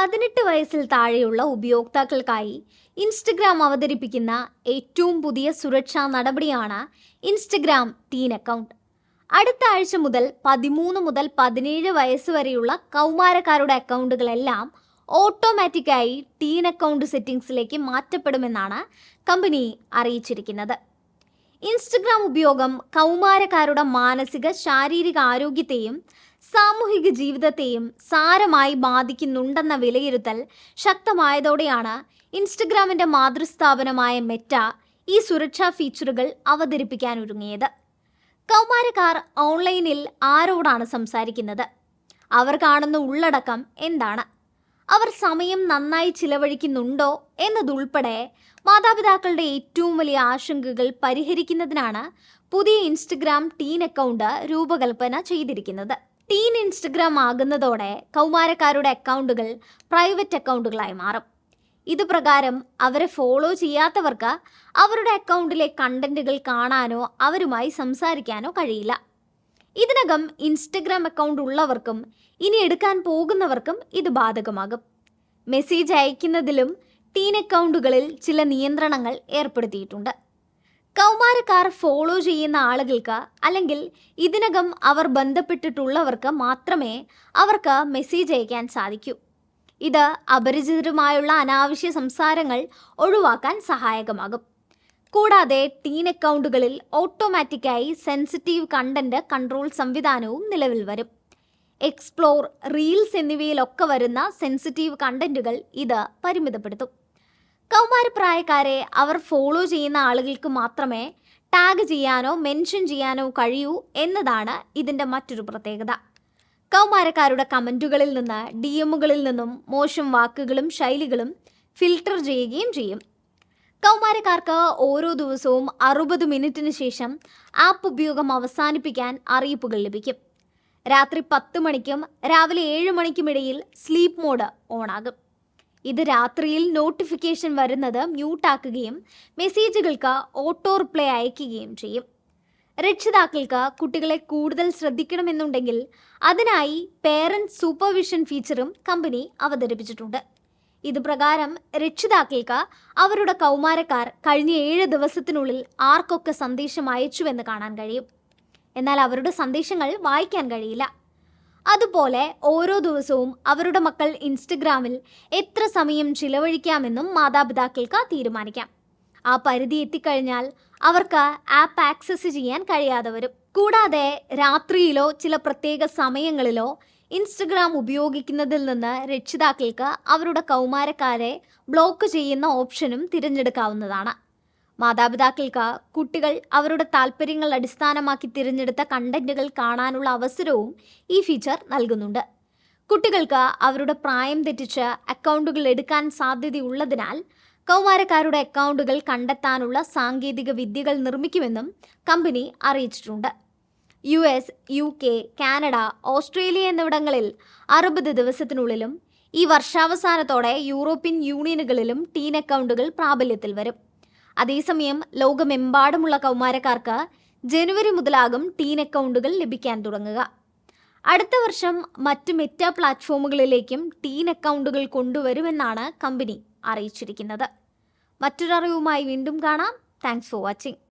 പതിനെട്ട് വയസ്സിൽ താഴെയുള്ള ഉപയോക്താക്കൾക്കായി ഇൻസ്റ്റഗ്രാം അവതരിപ്പിക്കുന്ന ഏറ്റവും പുതിയ സുരക്ഷാ നടപടിയാണ് ഇൻസ്റ്റഗ്രാം ടീൻ അക്കൗണ്ട്. അടുത്ത ആഴ്ച മുതൽ പതിമൂന്ന് മുതൽ പതിനേഴ് വയസ്സ് വരെയുള്ള കൗമാരക്കാരുടെ അക്കൗണ്ടുകളെല്ലാം ഓട്ടോമാറ്റിക്കായി ടീൻ അക്കൗണ്ട് സെറ്റിംഗ്സിലേക്ക് മാറ്റപ്പെടുമെന്നാണ് കമ്പനി അറിയിച്ചിരിക്കുന്നത്. ഇൻസ്റ്റഗ്രാം ഉപയോഗം കൗമാരക്കാരുടെ മാനസിക ശാരീരിക ആരോഗ്യത്തെയും സാമൂഹിക ജീവിതത്തെയും സാരമായി ബാധിക്കുന്നുണ്ടെന്ന വിലയിരുത്തൽ ശക്തമായതോടെയാണ് ഇൻസ്റ്റഗ്രാമിന്റെ മാതൃസ്ഥാപനമായ മെറ്റ ഈ സുരക്ഷാ ഫീച്ചറുകൾ അവതരിപ്പിക്കാനൊരുങ്ങിയത്. കൗമാരക്കാർ ഓൺലൈനിൽ ആരോടാണ് സംസാരിക്കുന്നത്? അവർ കാണുന്ന ഉള്ളടക്കം എന്താണ്? അവർ സമയം നന്നായി ചിലവഴിക്കുന്നുണ്ടോ എന്നതുൾപ്പെടെ മാതാപിതാക്കളുടെ ഏറ്റവും വലിയ ആശങ്കകൾ പരിഹരിക്കുന്നതിനാണ് പുതിയ ഇൻസ്റ്റഗ്രാം ടീൻ അക്കൗണ്ട് രൂപകൽപ്പന ചെയ്തിരിക്കുന്നത്. ടീൻ ഇൻസ്റ്റഗ്രാം ആകുന്നതോടെ കൗമാരക്കാരുടെ അക്കൗണ്ടുകൾ പ്രൈവറ്റ് അക്കൗണ്ടുകളായി മാറും. ഇത് പ്രകാരം അവരെ ഫോളോ ചെയ്യാത്തവർക്ക് അവരുടെ അക്കൗണ്ടിലെ കണ്ടന്റുകൾ കാണാനോ അവരുമായി സംസാരിക്കാനോ കഴിയില്ല. ഇതിനകം ഇൻസ്റ്റഗ്രാം അക്കൗണ്ട് ഉള്ളവർക്കും ഇനി എടുക്കാൻ പോകുന്നവർക്കും ഇത് ബാധകമാകും. മെസ്സേജ് അയക്കുന്നതിലും ടീൻ അക്കൗണ്ടുകളിൽ ചില നിയന്ത്രണങ്ങൾ ഏർപ്പെടുത്തിയിട്ടുണ്ട്. കൗമാരക്കാർ ഫോളോ ചെയ്യുന്ന ആളുകൾക്ക് അല്ലെങ്കിൽ ഇതിനകം അവർ ബന്ധപ്പെട്ടിട്ടുള്ളവർക്ക് മാത്രമേ അവർക്ക് മെസ്സേജ് അയക്കാൻ സാധിക്കൂ. ഇത് അപരിചിതരുമായുള്ള അനാവശ്യ സംസാരങ്ങൾ ഒഴിവാക്കാൻ സഹായകമാകും. കൂടാതെ ടീൻ അക്കൗണ്ടുകളിൽ ഓട്ടോമാറ്റിക്കായി സെൻസിറ്റീവ് കണ്ടന്റ് കൺട്രോൾ സംവിധാനവും നിലവിൽ വരും. എക്സ്പ്ലോർ റീൽസ് എന്നിവയിലൊക്കെ വരുന്ന സെൻസിറ്റീവ് കണ്ടന്റുകൾ ഇത് പരിമിതപ്പെടുത്തും. കൗമാരപ്രായക്കാരെ അവർ ഫോളോ ചെയ്യുന്ന ആളുകൾക്ക് മാത്രമേ ടാഗ് ചെയ്യാനോ മെൻഷൻ ചെയ്യാനോ കഴിയൂ എന്നതാണ് ഇതിന്റെ മറ്റൊരു പ്രത്യേകത. കൗമാരക്കാരുടെ കമന്റുകളിൽ നിന്ന് ഡി എമ്മുകളിൽ നിന്നും മോശം വാക്കുകളും ശൈലികളും ഫിൽട്ടർ ചെയ്യുകയും ചെയ്യും. കൗമാരക്കാർക്ക് ഓരോ ദിവസവും അറുപത് മിനിറ്റിന് ശേഷം ആപ്പ് ഉപയോഗം അവസാനിപ്പിക്കാൻ അറിയിപ്പുകൾ ലഭിക്കും. രാത്രി പത്ത് മണിക്കും രാവിലെ ഏഴ് മണിക്കുമിടയിൽ സ്ലീപ്പ് മോഡ് ഓണാകും ഇത് രാത്രിയിൽ നോട്ടിഫിക്കേഷൻ വരുന്നത് മ്യൂട്ടാക്കുകയും മെസ്സേജുകൾക്ക് ഓട്ടോ റിപ്ലൈ അയക്കുകയും ചെയ്യും. രക്ഷിതാക്കൾക്ക് കുട്ടികളെ കൂടുതൽ ശ്രദ്ധിക്കണമെന്നുണ്ടെങ്കിൽ അതിനായി പേരന്റ് സൂപ്പർവിഷൻ ഫീച്ചറും കമ്പനി അവതരിപ്പിച്ചിട്ടുണ്ട്. ഇത് പ്രകാരം രക്ഷിതാക്കൾക്ക് അവരുടെ കൗമാരക്കാർ കഴിഞ്ഞ ഏഴ് ദിവസത്തിനുള്ളിൽ ആർക്കൊക്കെ സന്ദേശം അയച്ചുവെന്ന് കാണാൻ കഴിയും. എന്നാൽ അവരുടെ സന്ദേശങ്ങൾ വായിക്കാൻ കഴിയില്ല. അതുപോലെ ഓരോ ദിവസവും അവരുടെ മക്കൾ ഇൻസ്റ്റഗ്രാമിൽ എത്ര സമയം ചിലവഴിക്കാമെന്നും മാതാപിതാക്കൾക്ക് തീരുമാനിക്കാം. ആ പരിധി എത്തിക്കഴിഞ്ഞാൽ അവർക്ക് ആപ്പ് ആക്സസ് ചെയ്യാൻ കഴിയാതെ വരും. കൂടാതെ രാത്രിയിലോ ചില പ്രത്യേക സമയങ്ങളിലോ ഇൻസ്റ്റഗ്രാം ഉപയോഗിക്കുന്നതിൽ നിന്ന് രക്ഷിതാക്കൾക്ക് അവരുടെ കൗമാരക്കാരെ ബ്ലോക്ക് ചെയ്യുന്ന ഓപ്ഷനും തിരഞ്ഞെടുക്കാവുന്നതാണ്. മാതാപിതാക്കൾക്ക് കുട്ടികൾ അവരുടെ താല്പര്യങ്ങൾ അടിസ്ഥാനമാക്കി തിരഞ്ഞെടുത്ത കണ്ടന്റുകൾ കാണാനുള്ള അവസരവും ഈ ഫീച്ചർ നൽകുന്നുണ്ട്. കുട്ടികൾക്ക് അവരുടെ പ്രായം തെറ്റിച്ച് അക്കൗണ്ടുകൾ എടുക്കാൻ സാധ്യതയുള്ളതിനാൽ കൗമാരക്കാരുടെ അക്കൗണ്ടുകൾ കണ്ടെത്താനുള്ള സാങ്കേതിക വിദ്യകൾ നിർമ്മിക്കുമെന്നും കമ്പനി അറിയിച്ചിട്ടുണ്ട്. U S U K Canada Australia എന്നിവിടങ്ങളിൽ അറുപത് ദിവസത്തിനുള്ളിലും ഈ വർഷാവസാനത്തോടെ യൂറോപ്യൻ യൂണിയനുകളിലും ടീൻ അക്കൗണ്ടുകൾ പ്രാബല്യത്തിൽ വരും. അതേസമയം ലോകമെമ്പാടുമുള്ള കൗമാരക്കാർക്ക് ജനുവരി മുതലാകും ടീൻ അക്കൗണ്ടുകൾ ലഭിക്കാൻ തുടങ്ങുക. അടുത്ത വർഷം മറ്റ് മെറ്റ പ്ലാറ്റ്ഫോമുകളിലേക്കും ടീൻ അക്കൗണ്ടുകൾ കൊണ്ടുവരുമെന്നാണ് കമ്പനി അറിയിച്ചിരിക്കുന്നത്. മറ്റൊരറിവുമായി വീണ്ടും കാണാം. Thanks for watching.